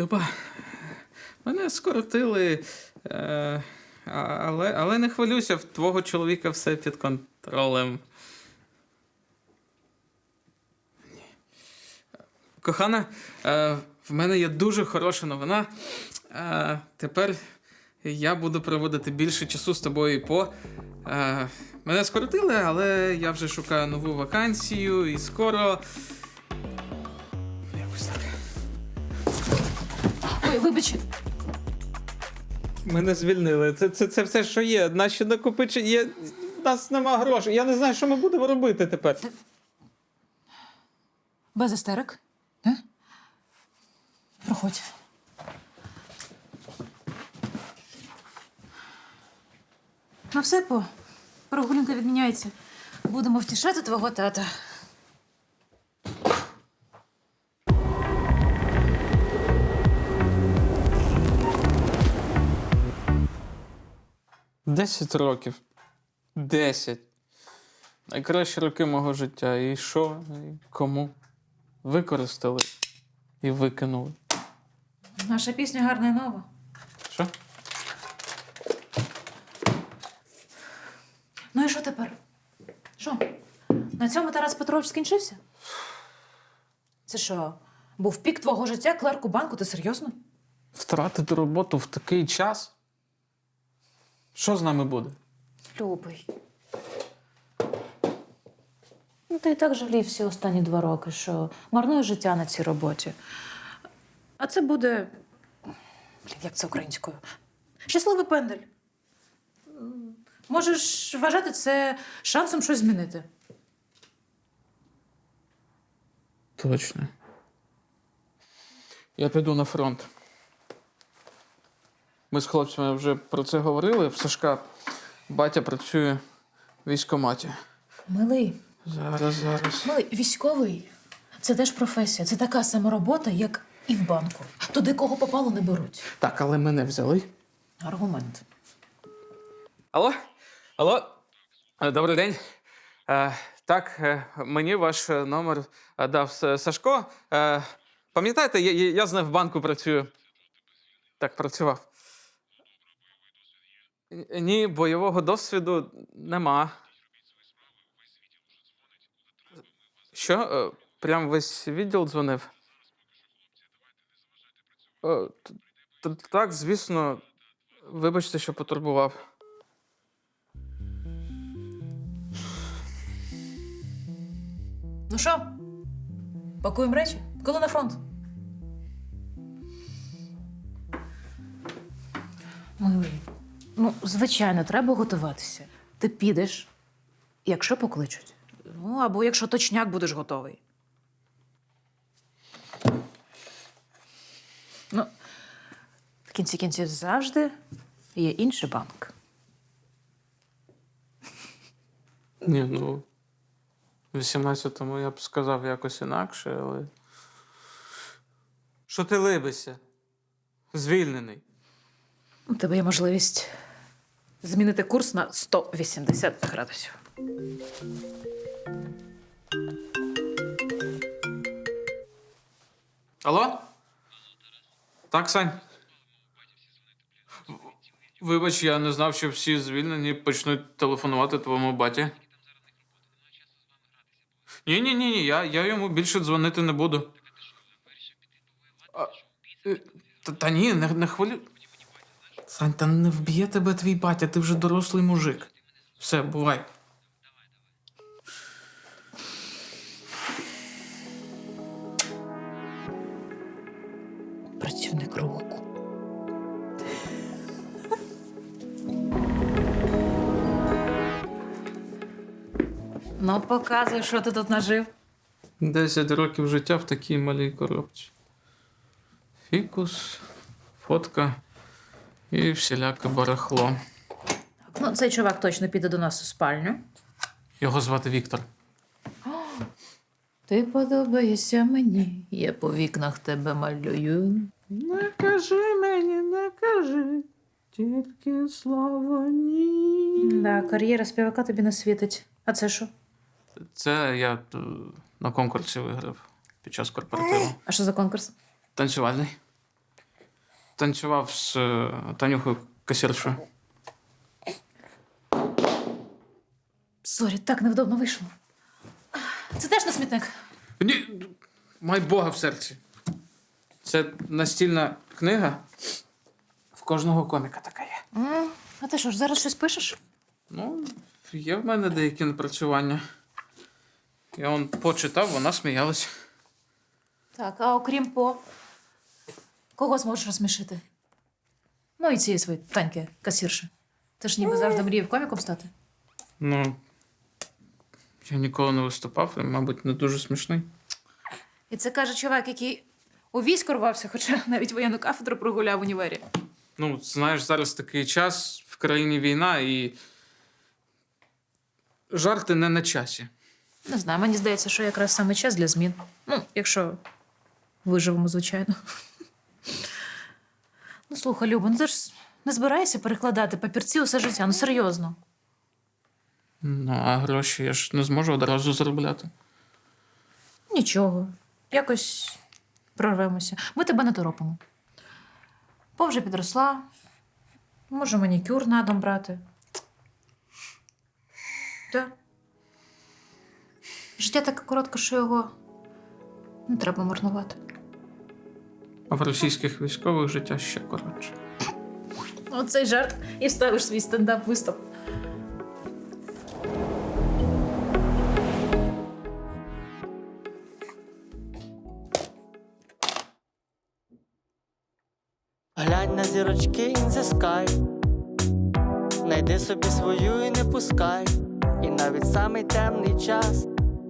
Люба, мене скоротили, е, але, але не хвилюйся, в твого чоловіка все під контролем. Кохана, е, в мене є дуже хороша новина. Е, тепер я буду проводити більше часу з тобою по. Мене скоротили, але я вже шукаю нову вакансію і скоро. Вибач, Мене звільнили. Це, це, це все, що є. Наші накопичення. Є... У нас нема грошей. Я не знаю, що ми будемо робити тепер. без істерик. А? Проходь. Ну все, по. Прогулянка відміняється. Будемо втішати твого тата. Десять років. Десять. Найкращі роки мого життя. І що? І кому? Використали і викинули. Наша пісня гарна і нова. Що? Ну і що тепер? Що? На цьому Тарас Петрович скінчився? Це що, був пік твого життя клерку банку? Ти серйозно? Втратити роботу в такий час? Що з нами буде? Любий. Ну, ти і так жалів всі останні два роки, що марнує життя на цій роботі. А це буде. Блін, як це українською? Щасливий пендель. Можеш вважати це шансом щось змінити. Точно. Я піду на фронт. Ми з хлопцями вже про це говорили. В Сашка батя працює в військкоматі. Милий, Зараз, зараз. милий, військовий це теж професія. Це така сама робота, як і в банку. Туди кого попало не беруть. Так, але мене взяли. Аргумент. Алло? Алло? Е, Добрий день. Е, так, е, мені ваш е, номер е, дав С- Сашко. Е, пам'ятаєте, я, я я з ним в банку працюю. Так, працював. Ні, бойового досвіду нема. Що? Е, Прям весь відділ дзвонив? Е, т- т- Так, звісно. Вибачте, що потурбував. Ну що, пакуємо речі? Коли на фронт? Милий, ну, звичайно, треба готуватися. Ти підеш, якщо покличуть. Ну, або якщо точняк будеш готовий. Ну, в кінці кінців завжди є інший банк. Ні, ну. В 18-му я б сказав якось інакше, але. Що ти либишся? Звільнений. У тебе є можливість змінити курс на 180 градусів. Алло? Так, Сань. Вибач, я не знав, що всі звільнені почнуть телефонувати твоєму баті. Ні, ні, ні, ні, я, я йому більше дзвонити не буду. А, е, та, та ні, не, не хвилю. Сань, та не вб'є тебе твій батя, ти вже дорослий мужик. Все, бувай. Працівник року. Ну, показуй, що ти тут нажив. Десять років життя в такій малій коробці. Фікус, фотка і всіляке барахло. Ну, цей чувак точно піде до нас у спальню. Його звати Віктор. Ти подобаєшся мені, я по вікнах тебе малюю. Не кажи мені, не кажи, тільки слово ні. Да, кар'єра співака тобі не світить. А це що? Це я е, на конкурсі виграв під час корпоративу. А що за конкурс? Танцювальний. Танцював з е, Танюхою касіршою. Сорі, так невдобно вийшло. Це теж на смітник. Ні, май Бога в серці. Це настільна книга. В кожного коміка така є. М, А ти що ж, зараз щось пишеш? Ну, є в мене деякі напрацювання. Я он почитав, вона сміялась. Так, а окрім по. Кого зможеш розсмішити? Ну, і цієї своєї таньки, касірші. Ти ж ніби завжди мріяв коміком стати. Ну, я ніколи не виступав, і, мабуть, не дуже смішний. І це каже чувак, який у військо рвався, хоча навіть воєнну кафедру прогуляв в універі. Ну, знаєш, зараз такий час, в країні війна, і жарти не на часі. Не знаю, мені здається, що якраз саме час для змін. Ну, якщо виживемо, звичайно. Ну, слухай, Люба, ну ти ж не збираєшся перекладати папірці усе життя, ну серйозно. Ну, а гроші я ж не зможу одразу заробляти. Нічого. Якось прорвемося. Ми тебе не торопимо. По вже підросла. Може, манікюр на дом брати. Так. Життя таке коротке, що його не треба марнувати. А в російських військових життя ще коротше. Оцей жарт і вставиш свій стендап виступ. Глянь на зірочки in the sky Найди собі свою і не пускай, і навіть самий темний час.